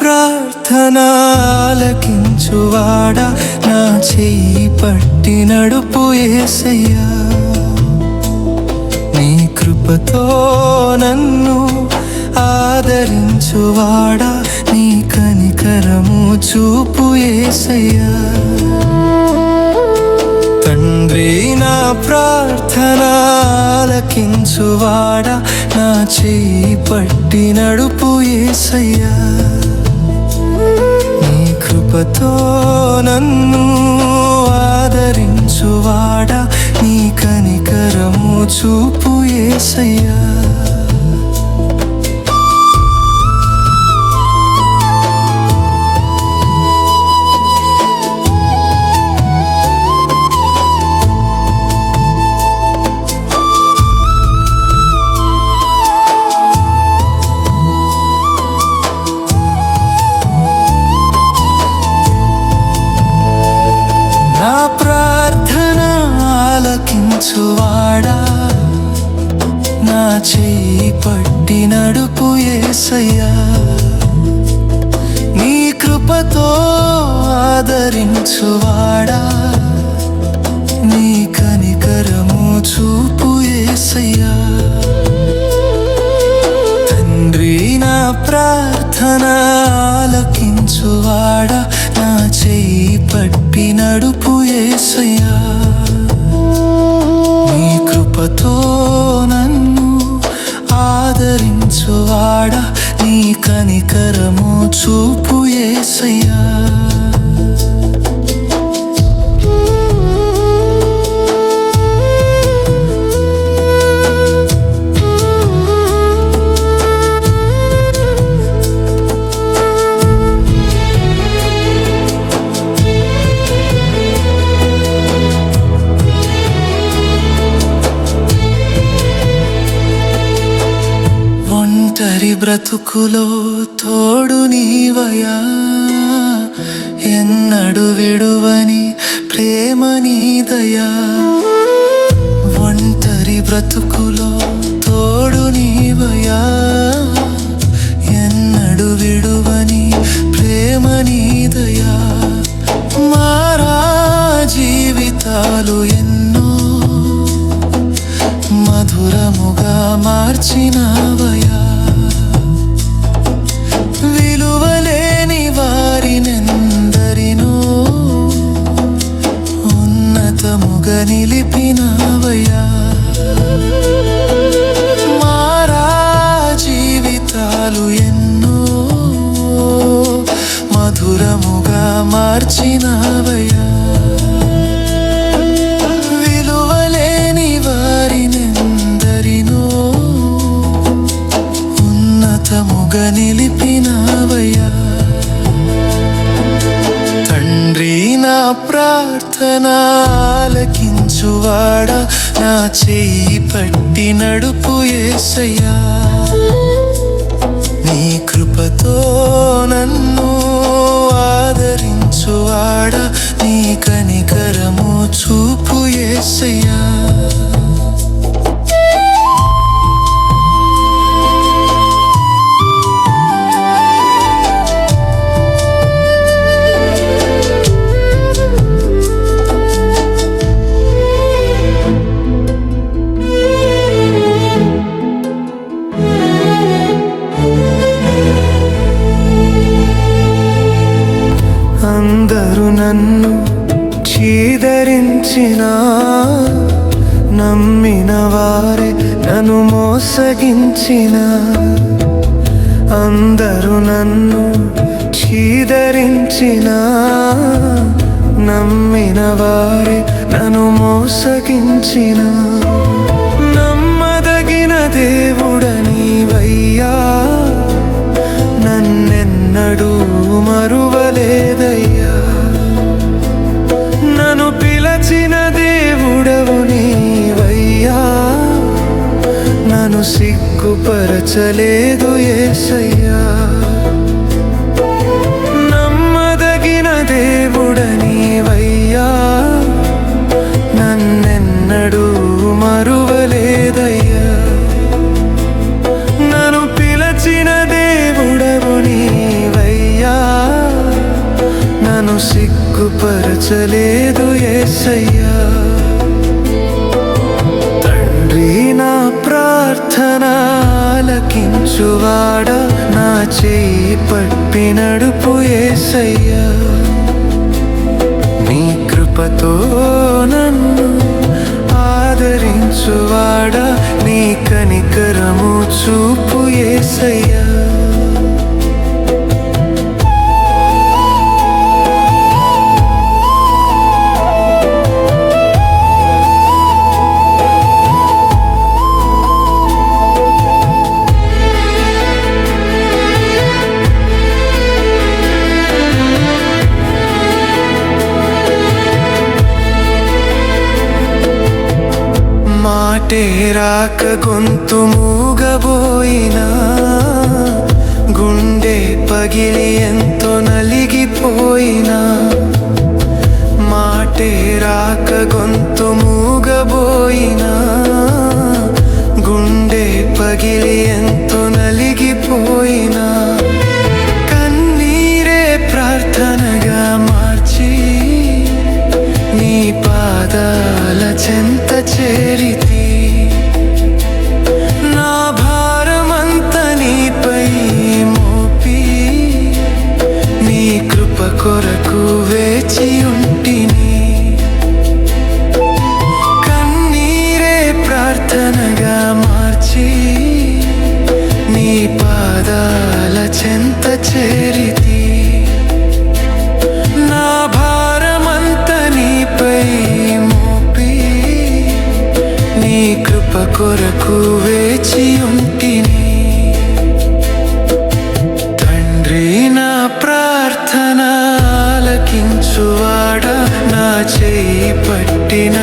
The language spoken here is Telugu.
ప్రార్థన ఆలకించువాడా నా చెయ్యి పట్టి నడుపు ఏసయ్యా. నీ కృపతో నన్ను ఆదరించువాడా? నీ కనికరము చూపు ఏసయ్యా. తండ్రి నా నా చేయి పట్టి నడుపు ఏసయ్యా. నీ కృపతో నన్ను ఆదరించువాడా నీ కనికరము చూపు ఏసయ్యా. పట్టి నడుపు ఏసయ్యా. నీ కృపతో ఆదరించువాడా. నీ కనికరము చూపు ఏసయ్యా. తండ్రి నా ప్రార్థన ఆలకించువాడా. నా చెయ్యి పట్టి నడుపు ఏసయ్యా. నీ కృపతో నన్ను ఆదరించువాడా నీ కనికరము చూపు ఏసయ్యా. ఒంటరి బ్రతుకులో తోడు నీవయా ఎన్నడు విడువని ప్రేమ నీదయా ఒంటరి బ్రతుకులో తోడు నీవయా మధురముగా మార్చినవయ్యా. విలువలేని వారినెందరినో ఉన్నతముగా నిలిపినవయ్యా. తండ్రి నా ప్రార్థన ఆలకించువాడా. నా చేయి పట్టి నడుపు ఏసయ్యా. నీ కృపతో నన్ను కనికరము చూపు ఏసయ్యా. అందరూ నన్ను చీదరించిన నమ్మిన వారే నన్ను మోసగించిన. అందరూ నన్ను చీదరించిన నమ్మిన వారే నన్ను మోసగించిన. నమ్మదగిన దేవుడనీవయ్యా నన్నెన్నడూ మరువలేదయ్యా. పిలచిన దేవుడవు నీవయ్యా. నన్ను సిగ్గుపరచలేదు ఏసయ్యా మార్చలేదు ఏసయ్యా. తండ్రి నా ప్రార్థన ఆలకించువాడ నా చేయి పట్టి నడుపు ఏసయ్యా. నీ కృపతో నన్ను ఆదరించువాడ నీ కనికరము చూపు ఏసయ్యా. మాటే రాక గొంతు మూగబోయినా గుండె పగిలి ఎంతో నలిగిపోయినా మాటే రాక గొంతు కొరకు వేచి ఉంటిని. తండ్రి నా ప్రార్థన ఆలకించువాడ? నా చేయి పట్టిన